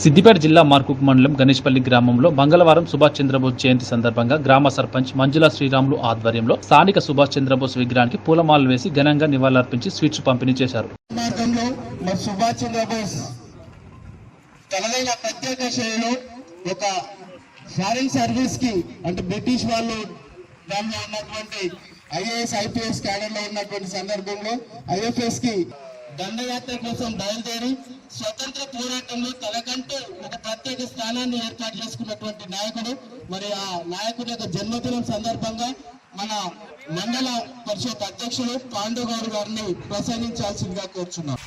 సిద్దిపేట జిల్లా మార్కుక్ మండలం గణేష్పల్లి గ్రామంలో మంగళవారం సుభాష్ చంద్రబోస్ జయంతి సందర్భంగా గ్రామ సర్పంచ్ మంజుల శ్రీరాములు ఆధ్వర్యంలో స్థానిక సుభాష్ చంద్రబోస్ విగ్రహానికి పూలమాలలు వేసి ఘనంగా నివాళులర్పించి స్వీట్స్ పంపిణీ చేశారు. తనదైన ప్రత్యేక శైలిలో ఒక ఫారిన్ సర్వీస్కి అంటే బ్రిటిష్ వాళ్ళు దానిలో ఉన్నటువంటి ఐఏఎస్ ఐపీఎస్ క్యాడర్లో ఉన్నటువంటి సందర్భంలో ఐఎఫ్ఎస్కి దండయాత్ర కోసం బయలుదేరి స్వతంత్ర పోరాటంలో తనకంటూ ఒక ప్రత్యేక స్థానాన్ని ఏర్పాటు చేసుకున్నటువంటి నాయకుడు. మరి ఆ నాయకుడి యొక్క జన్మదినం సందర్భంగా మన మండల పరిషత్ అధ్యక్షుడు పాండు గారు గారిని ప్రసంగించాల్సిందిగా కోరుచున్నాం.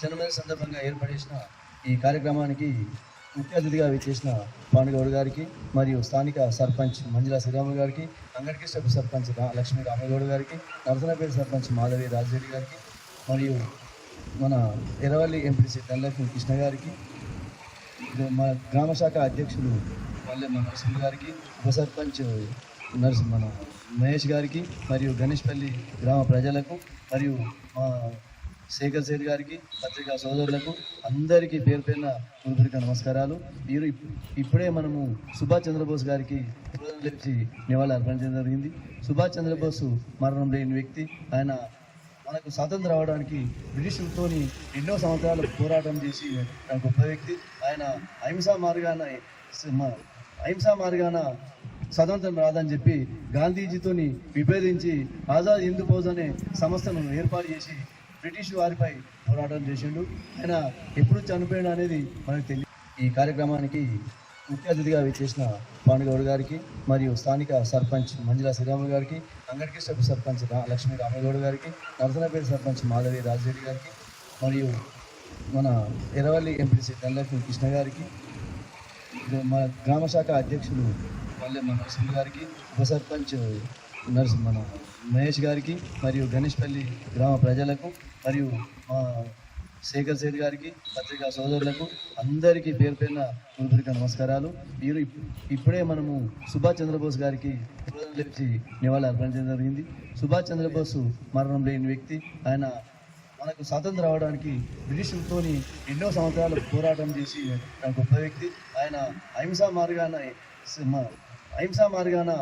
జన్మదిన సందర్భంగా ఏర్పడేసిన ఈ కార్యక్రమానికి ముఖ్య అతిథిగా విచ్చేసిన పాండగౌడ్ గారికి మరియు స్థానిక సర్పంచ్ మంజుల శ్రీరాములు గారికి అంగడికిష్టపు సర్పంచ్ లక్ష్మి లక్ష్మీ రామగౌడ్ గారికి నరసనపేట సర్పంచ్ మాధవి రాజరెడ్డి గారికి మరియు మన ఎరవల్లి ఎంపీసీ ధనలక్ష్మి కృష్ణ గారికి మన గ్రామ శాఖ అధ్యక్షులు పల్లె నరసింహ గారికి ఉప సర్పంచ్ నరసింహ మన మహేష్ గారికి మరియు గణేష్పల్లి గ్రామ ప్రజలకు మరియు మా శేఖర్ సేట్ గారికి పత్రికా సోదరులకు అందరికీ పేరు పేరున హృదయపూర్వక నమస్కారాలు. మీరు ఇప్- ఇప్పుడే మనము సుభాష్ చంద్రబోస్ గారికి లేచి నివాళులు అర్పించడం జరిగింది. సుభాష్ చంద్రబోస్ మరణం లేని వ్యక్తి. ఆయన మనకు స్వాతంత్రం రావడానికి బ్రిటిషులతోని ఎన్నో సంవత్సరాలు పోరాటం చేసి ఒక గొప్ప వ్యక్తి. ఆయన అహింసా మార్గాన అహింసా మార్గాన స్వతంత్రం రాదని చెప్పి గాంధీజీతోని విభేదించి ఆజాద్ హిందూ ఫౌజ్ అనే సంస్థను ఏర్పాటు చేసి బ్రిటిష్ వారిపై పోరాటం చేసిండు. ఆయన ఎప్పుడు చనిపోయాడు అనేది మనకు తెలియదు ఈ కార్యక్రమానికి ముఖ్య అతిథిగా విచ్చేసిన పాండుగౌడ్ గారికి మరియు స్థానిక సర్పంచ్ మంజుల శ్రీరాములు గారికి అంగడికేశ్వర సర్పంచ్ లక్ష్మీ రామగౌడ్ గారికి నరసనపేట సర్పంచ్ మాధవి రాజరెడ్డి గారికి మరియు మన ఎరవల్లి ఎంపీసీ ధనలక్ష్మి కృష్ణ గారికి మన గ్రామ శాఖ అధ్యక్షులు పల్లె నరసింహ గారికి ఉప సర్పంచ్ నరసింహ మన మహేష్ గారికి మరియు గణేష్పల్లి గ్రామ ప్రజలకు మరియు మా శేఖర్ సేట్ గారికి పత్రికా సోదరులకు అందరికీ పేరు పేరున హృదయపూర్వక నమస్కారాలు. మీరు ఇప్- ఇప్పుడే మనము సుభాష్ చంద్రబోస్ గారికి లేచి నివాళులు అర్పించడం జరిగింది. సుభాష్ చంద్రబోస్ మరణం లేని వ్యక్తి. ఆయన మనకు స్వాతంత్రం రావడానికి బ్రిటిషులతోని ఎన్నో సంవత్సరాలు పోరాటం చేసి గొప్ప వ్యక్తి. ఆయన అహింసా మార్గాన అహింసా మార్గాన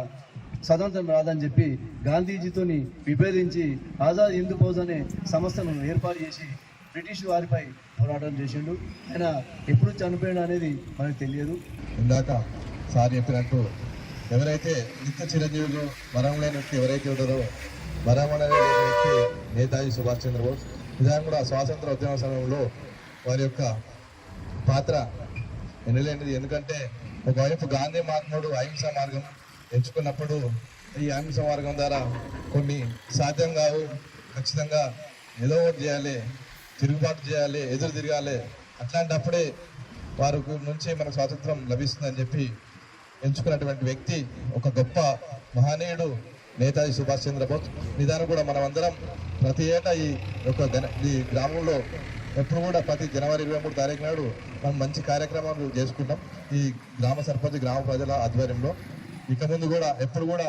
స్వతంత్రం రాదని చెప్పి గాంధీజీతోని విభేదించి ఆజాద్ హిందూ ఫౌజ్ అనే సంస్థను ఏర్పాటు చేసి బ్రిటిష్ వారిపై పోరాటం చేసిండు. ఆయన ఎప్పుడు చనిపోయాడు అనేది మనకు తెలియదు. ఇందాక సార్ చెప్పినట్టు ఎవరైతే నిత్య చిరంజీవులు మరణం లేని వ్యక్తి ఎవరైతే ఉంటారో మరణం లేని వ్యక్తి నేతాజీ సుభాష్ చంద్రబోస్. నిజానికి కూడా స్వాతంత్ర ఉద్యమ సమయంలో వారి యొక్క పాత్ర ఎన్నలేనిది ఎందుకంటే ఒకవైపు గాంధీ మహాత్ముడు అహింస మార్గం ఎంచుకున్నప్పుడు ఈ అహింస మార్గం ద్వారా కొన్ని సాధ్యం కావు. ఖచ్చితంగా ఏదో ఒకటి చేయాలి తిరుగుబాటు చేయాలి ఎదురు తిరగాలి. అట్లాంటప్పుడే వారి నుంచి మనకు స్వాతంత్రం లభిస్తుందని చెప్పి ఎంచుకున్నటువంటి వ్యక్తి ఒక గొప్ప మహనీయుడు నేతాజీ సుభాష్ చంద్రబోస్. నిదానం కూడా మనమందరం ప్రతి ఏటా ఈ యొక్క ఈ గ్రామంలో ఎప్పుడు కూడా ప్రతి జనవరి ఇరవై మూడు తారీఖు నాడు మనం మంచి కార్యక్రమాలు చేసుకుంటాం ఈ గ్రామ సర్పంచ్ గ్రామ ప్రజల ఆధ్వర్యంలో. ఇక ముందు కూడా ఎప్పుడు కూడా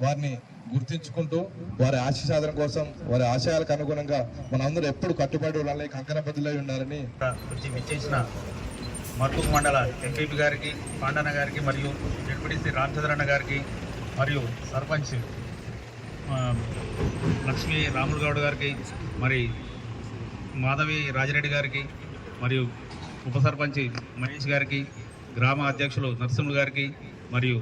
వారిని గుర్తించుకుంటూ వారి ఆశ సాధన కోసం వారి ఆశయాలకు అనుగుణంగా మనందరూ ఎప్పుడు కట్టుబడి ఉండాలి కంకణబద్దులై ఉండాలని వచ్చి విచ్చేసిన మర్కూక్ మండల ఎంపీపీ గారికి పాండన్న గారికి మరియు డిప్యూటీసీ రామచంద్రన్న గారికి మరియు సర్పంచ్ లక్ష్మీ రాములు గౌడ్ గారికి మరి మాధవి రాజరెడ్డి గారికి మరియు ఉప సర్పంచ్ మహేష్ గారికి గ్రామ అధ్యక్షులు నరసింహులు గారికి మరియు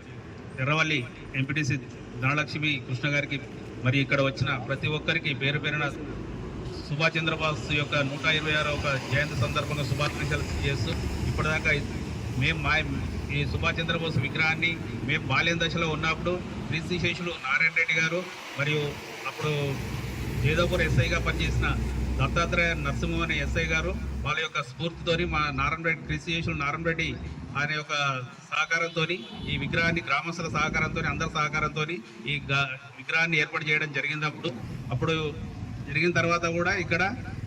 ఎర్రవల్లి ఎంపీటీసీ ధనలక్ష్మి కృష్ణ గారికి మరి ఇక్కడ వచ్చిన ప్రతి ఒక్కరికి పేరు పేరున సుభాష్ చంద్రబోస్ యొక్క నూట ఇరవై ఆరో ఒక జయంతి సందర్భంగా శుభాకాంక్షలు చేస్తూ ఇప్పటిదాకా మేము మా ఈ సుభాష్ చంద్రబోస్ విగ్రహాన్ని మేము బాల్యం దశలో ఉన్నప్పుడు కీర్తిశేషులు నారాయణ రెడ్డి గారు మరియు అప్పుడు జేదోపూర్ ఎస్ఐగా పనిచేసిన దత్తాత్రేయ నరసింహని ఎస్ఐ గారు వాళ్ళ యొక్క స్ఫూర్తితోని మా నారాయణరెడ్డి క్రిస్టియేషన్ నారాయణరెడ్డి ఆయన యొక్క సహకారంతో ఈ విగ్రహాన్ని గ్రామస్తుల సహకారంతో అందరి సహకారంతో ఈ గ- విగ్రహాన్ని ఏర్పాటు చేయడం జరిగింది అప్పుడు అప్పుడు జరిగిన తర్వాత కూడా ఇక్కడ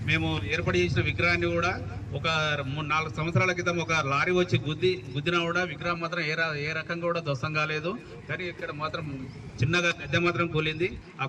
మేము ఏర్పాటు చేసిన విగ్రహాన్ని కూడా ఒక మూడు నాలుగు సంవత్సరాల క్రితం ఒక లారీ వచ్చి గుద్ది గుద్దినా కూడా విగ్రహం మాత్రం ఏ ఏ రకంగా కూడా ధ్వసం కాలేదు. కానీ ఇక్కడ మాత్రం చిన్నగా గద్దె మాత్రం కూలింది. ఆ